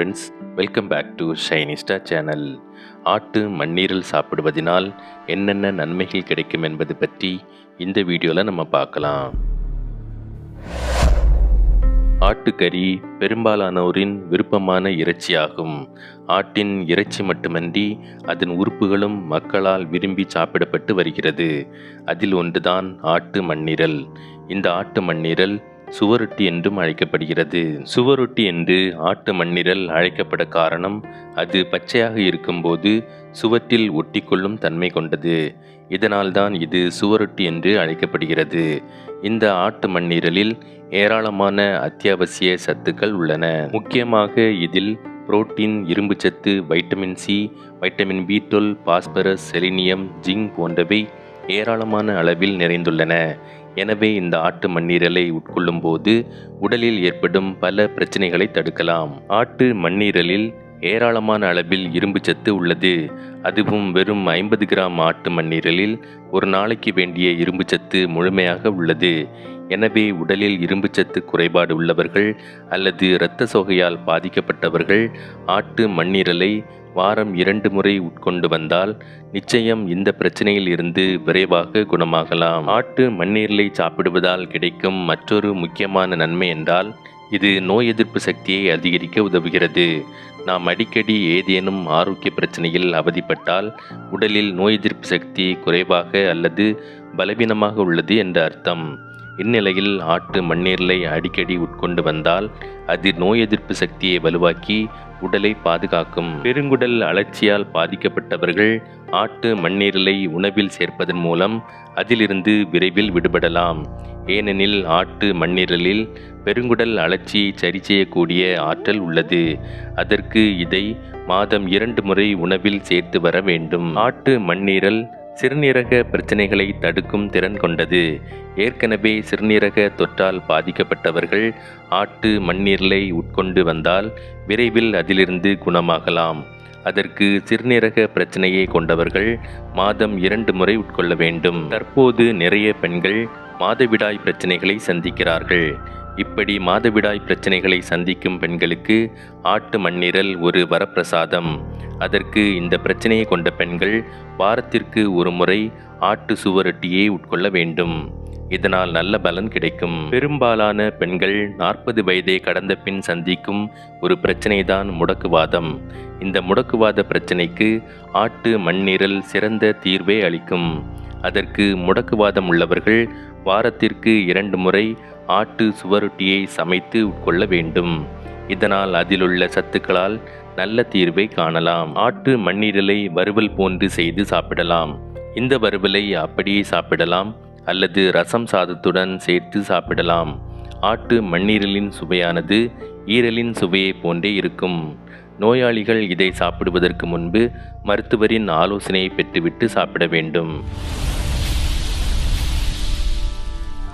Friends welcome back to Shinista channel ஆட்டு மண்ணீரல் சாப்பிடுவதினால் என்னென்ன நன்மைகள் கிடைக்கும் என்பது பற்றி இந்த வீடியோவில் நம்ம பார்க்கலாம். ஆட்டுக்கறி பெரும்பாலானோரின் விருப்பமான இறைச்சியாகும். ஆட்டின் இறைச்சி மட்டுமன்றி அதன் உறுப்புகளும் மக்களால் விரும்பி சாப்பிடப்பட்டு வருகிறது. அதில் ஒன்றுதான் ஆட்டு மண்ணீரல். இந்த ஆட்டு மண்ணீரல் சுவரொட்டி என்றும் அழைக்கப்படுகிறது. சுவரொட்டி என்று ஆட்டு மண்ணிரல் அழைக்கப்பட காரணம் அது பச்சையாக இருக்கும்போது சுவற்றில் ஒட்டிக்கொள்ளும் தன்மை கொண்டது. இதனால்தான் இது சுவரொட்டி என்று அழைக்கப்படுகிறது. இந்த ஆட்டு மண்ணீரலில் ஏராளமான அத்தியாவசிய சத்துக்கள் உள்ளன. முக்கியமாக இதில் புரோட்டீன் இரும்புச்சத்து vitamin C vitamin B twelve phosphorus selenium zinc போன்றவை ஏராளமான அளவில் நிறைந்துள்ளன. எனவே இந்த ஆட்டு மண்ணீரலை உட்கொள்ளும் போது உடலில் ஏற்படும் பல பிரச்சனைகளை தடுக்கலாம். ஆட்டு மண்ணீரலில் ஏராளமான அளவில் இரும்பு சத்து உள்ளது. அதுவும் வெறும் ஐம்பது கிராம் ஆட்டு மண்ணீரலில் ஒரு நாளைக்கு வேண்டிய இரும்பு சத்து முழுமையாக உள்ளது. எனவே உடலில் இரும்புச்சத்து குறைபாடு உள்ளவர்கள் அல்லது இரத்த சோகையால் பாதிக்கப்பட்டவர்கள் ஆட்டு மண்ணீரலை வாரம் இரண்டு முறை உட்கொண்டு வந்தால் நிச்சயம் இந்த பிரச்சனையில் இருந்து விரைவாக குணமாகலாம். ஆட்டு மண்ணீரலை சாப்பிடுவதால் கிடைக்கும் மற்றொரு முக்கியமான நன்மை என்றால் இது நோய் எதிர்ப்பு சக்தியை அதிகரிக்க உதவுகிறது. நாம் அடிக்கடி ஏதேனும் ஆரோக்கிய பிரச்சனையில் அவதிப்பட்டால் உடலில் நோய் எதிர்ப்பு சக்தி குறைவாக அல்லது பலவீனமாக உள்ளது என்ற அர்த்தம். இந்நிலையில் ஆட்டு மண்ணீரலை அடிக்கடி உட்கொண்டு வந்தால் அது நோய் எதிர்ப்பு சக்தியை வலுவாக்கி உடலை பாதுகாக்கும். பெருங்குடல் அலட்சியால் பாதிக்கப்பட்டவர்கள் ஆட்டு மண்ணீரலை உணவில் சேர்ப்பதன் மூலம் அதிலிருந்து விரைவில் விடுபடலாம். ஏனெனில் ஆட்டு மண்ணிரலில் பெருங்குடல் அழற்சியை சரி செய்யக்கூடிய ஆற்றல் உள்ளது. அதற்கு இதை மாதம் இரண்டு முறை உணவில் சேர்த்து வர வேண்டும். ஆட்டு மண்ணீரல் சிறுநீரக பிரச்சனைகளை தடுக்கும் திறன் கொண்டது. ஏற்கனவே சிறுநீரக தொற்றால் பாதிக்கப்பட்டவர்கள் ஆட்டு மண்ணீரலை உட்கொண்டு வந்தால் விரைவில் அதிலிருந்து குணமாகலாம். அதற்கு சிறுநீரக பிரச்சனையை கொண்டவர்கள் மாதம் இரண்டு முறை உட்கொள்ள வேண்டும். தற்போது நிறைய பெண்கள் மாதவிடாய் பிரச்சனைகளை சந்திக்கிறார்கள். இப்படி மாதவிடாய் பிரச்சனைகளை சந்திக்கும் பெண்களுக்கு ஆட்டு மண்ணீரல் ஒரு வரப்பிரசாதம். அதற்கு இந்த பிரச்சனையை கொண்ட பெண்கள் வாரத்திற்கு ஒரு முறை ஆட்டு சுவரொட்டியை உட்கொள்ள வேண்டும். இதனால் நல்ல பலன் கிடைக்கும். பெரும்பாலான பெண்கள் நாற்பது வயதை கடந்த பின் சந்திக்கும் ஒரு பிரச்சனைதான் முடக்குவாதம். இந்த முடக்குவாத பிரச்சனைக்கு ஆட்டு மண்ணீரல் சிறந்த தீர்வை அளிக்கும். அதற்கு முடக்குவாதம் உள்ளவர்கள் வாரத்திற்கு இரண்டு முறை ஆட்டு சுவரொட்டியை சமைத்து உட்கொள்ள வேண்டும். இதனால் அதிலுள்ள சத்துக்களால் நல்ல தீர்வை காணலாம். ஆட்டு மண்ணீரலை வறுவல் போன்று செய்து சாப்பிடலாம். இந்த வறுவலை அப்படியே சாப்பிடலாம் அல்லது ரசம் சாதத்துடன் சேர்த்து சாப்பிடலாம். ஆட்டு மண்ணீரலின் சுவையானது ஈரலின் சுவையை போன்றே இருக்கும். நோயாளிகள் இதை சாப்பிடுவதற்கு முன்பு மருத்துவரின் ஆலோசனையை பெற்றுவிட்டு சாப்பிட வேண்டும்.